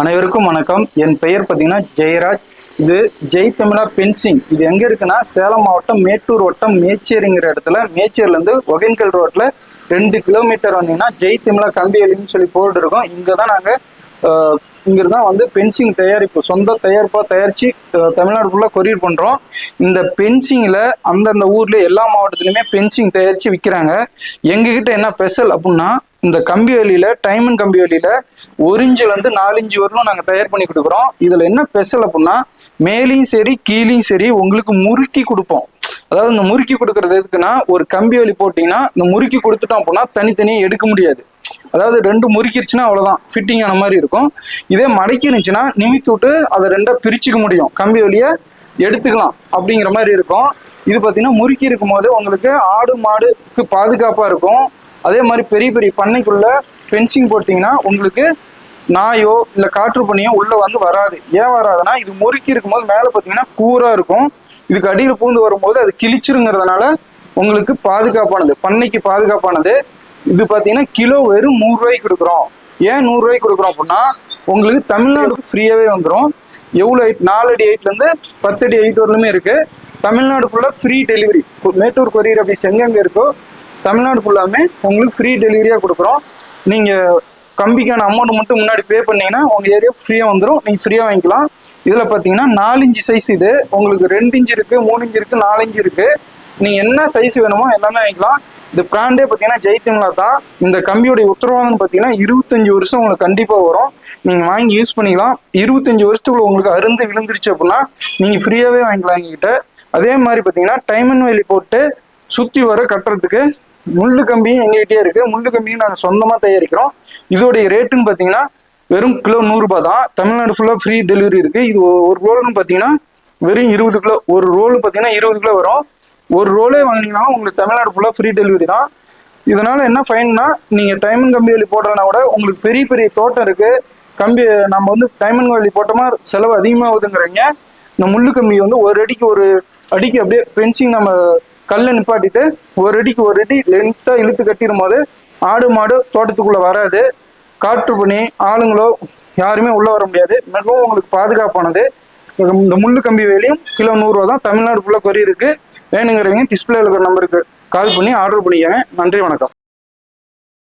அனைவருக்கும் வணக்கம். என் பெயர் பார்த்தீங்கன்னா ஜெயராஜ். இது ஜெய் தமிழா பென்சிங் இது எங்க இருக்குன்னா சேலம் மாவட்டம் மேட்டூர் வட்டம் மேச்சேரிங்கிற இடத்துல மேச்சேர்லேருந்து ஒகேன்கல் ரோட்ல ரெண்டு கிலோமீட்டர் வந்தீங்கன்னா ஜெய் தமிழா கல்வியலின்னு சொல்லி போர்டு இருக்கும். இங்கே தான் நாங்க அஹ், இங்கிருந்து தான் வந்து பென்சிங் தயாரிப்பு சொந்த தயாரிப்பா தயாரிச்சு தமிழ்நாடு ஃபுல்லா கொரியர் பண்றோம். இந்த பென்சிங்ல அந்தந்த ஊர்ல எல்லா மாவட்டத்திலுமே பென்சிங் தயாரிச்சு விற்கிறாங்க எங்ககிட்ட என்ன ஸ்பெஷல் அப்படின்னா இந்த கம்பி வலியில டைமண்ட் கம்பி வலியில ஒரு இன்ச்சுல இருந்து நாலு இன்ச்சு வரலும் நாங்க தயார் பண்ணி கொடுக்குறோம். இதுல என்ன ஸ்பெஷல் அப்படின்னா மேலையும் சரி கீழையும் சரி உங்களுக்கு முறுக்கி கொடுப்போம். அதாவது இந்த முறுக்கி கொடுக்கறது எதுக்குன்னா ஒரு கம்பி வலி போட்டீங்கன்னா இந்த முறுக்கி கொடுத்துட்டோம் அப்படின்னா தனித்தனியாக எடுக்க முடியாது. அதாவது ரெண்டு முறுக்கிருச்சுன்னா அவ்வளவுதான் ஃபிட்டிங் ஆன மாதிரி இருக்கும். இதே மடக்கி இருந்துச்சுன்னா நிமித்து விட்டு அதை ரெண்டா பிரிச்சுக்க முடியும். கம்பி வலியை எடுத்துக்கலாம் அப்படிங்கிற மாதிரி இருக்கும். இது பார்த்தீங்கன்னா முறுக்கி இருக்கும் போது உங்களுக்கு ஆடு மாடுக்கு பாதுகாப்பாக இருக்கும். அதே மாதிரி பெரிய பெரிய பண்ணைக்குள்ள ஃபென்சிங் போட்டிங்கன்னா உங்களுக்கு நாயோ இல்லை காற்று பனியோ உள்ளே வந்து வராது. ஏன் வராதுன்னா இது முறுக்கி இருக்கும்போது மேலே பார்த்தீங்கன்னா கூராக இருக்கும். இதுக்கு அடியில் பூந்து வரும்போது அது கிழிச்சிருங்கிறதுனால உங்களுக்கு பாதுகாப்பானது பண்ணைக்கு பாதுகாப்பானது. இது பார்த்தீங்கன்னா கிலோ வெறும் நூறுரூவாய்க்கு கொடுக்குறோம். ஏன் நூறுரூவாய்க்கு கொடுக்குறோம் அப்படின்னா உங்களுக்கு தமிழ்நாடு ஃப்ரீயாகவே வந்துடும் எவ்வளோ எயிட் நாலு அடி எயிட்லேருந்து பத்து அடி எயிட் வரலுமே இருக்குது தமிழ்நாடு ஃபுல்லாக ஃப்ரீ டெலிவரி மேட்டூர் கொரியர் அப்படி செங்கங்கே இருக்கோ தமிழ்நாடு ஃபுல்லாமே உங்களுக்கு ஃப்ரீ டெலிவரியாக கொடுக்குறோம். நீங்கள் கம்பிக்கான அமௌண்ட் மட்டும் முன்னாடி பே பண்ணீங்கன்னா உங்கள் ஏரியா ஃப்ரீயாக வந்துடும் நீங்கள் ஃப்ரீயாக வாங்கிக்கலாம். இதில் பார்த்தீங்கன்னா நாலு இன்ச்சு சைஸ் இது. உங்களுக்கு ரெண்டு இன்ச்சு இருக்குது மூணு இன்ச்சு இருக்குது நாலு இன்ச்சு இருக்குது நீங்கள் என்ன சைஸ் வேணுமோ எல்லாமே வாங்கிக்கலாம். இந்த பிராண்டே பார்த்தீங்கன்னா ஜெய்திம்லா தான். இந்த கம்பியோடைய உத்தரவாதம்னு பார்த்தீங்கன்னா இருபத்தஞ்சு வருஷம் உங்களுக்கு கண்டிப்பாக வரும். நீங்கள் வாங்கி யூஸ் பண்ணிக்கலாம். இருபத்தஞ்சு வருஷத்துக்குள்ள உங்களுக்கு அருந்து விழுந்துருச்சு அப்படின்னா நீங்கள் ஃப்ரீயாகவே வாங்கிக்கலாம் எங்ககிட்ட. அதே மாதிரி பார்த்தீங்கன்னா டைம் அண்ட் வேலி போட்டு சுற்றி வர கட்டுறதுக்கு முள்ளு கம்பியும் எங்ககிட்டயே இருக்கு. முள்ளு கம்பியும் நாங்கள் சொந்தமாக தயாரிக்கிறோம். இதோடைய ரேட்டுன்னு பார்த்தீங்கன்னா வெறும் கிலோ நூறுரூபா தான். தமிழ்நாடு ஃபுல்லாக ஃப்ரீ டெலிவரி இருக்கு. இது ஒரு ரோல்னு பார்த்தீங்கன்னா வெறும் இருபது கிலோ ஒரு ரோல் பார்த்தீங்கன்னா இருபது கிலோ வரும். ஒரு ரோலே வாங்கினீங்கன்னா உங்களுக்கு தமிழ்நாடு ஃபுல்லாக ஃப்ரீ டெலிவரி தான். இதனால என்ன ஃபைன்னா நீங்க டைமண்ட் கம்பி வேலி போடுறதுனா கூட உங்களுக்கு பெரிய பெரிய தோட்டம் இருக்கு. கம்பி நம்ம வந்து டைமண்ட் வேலி போட்டோமா செலவு அதிகமாகுதுங்கிறீங்க. இந்த முள்ளு கம்பி வந்து ஒரு அடிக்கு ஒரு அடிக்கு அப்படியே பென்சிங் நம்ம கல்லை நிப்பாட்டிட்டு ஒரு அடிக்கு ஒரு அடி லென்த்தா இழுத்து கட்டிடும் போது ஆடு மாடு தோட்டத்துக்குள்ள வராது. காற்று பண்ணி ஆளுங்களோ யாருமே உள்ள வர முடியாது. மிகவும் உங்களுக்கு பாதுகாப்பானது. இந்த முள்ளு கம்பி வேலையும் கிலோ நூறுரூவா தான். தமிழ்நாடு ஃபுல்லாக கொரி இருக்கு வேணுங்கிறவங்க டிஸ்பிளேல இருக்கிற நம்பருக்கு கால் பண்ணி ஆர்டர் பண்ணிக்கங்க. நன்றி வணக்கம்.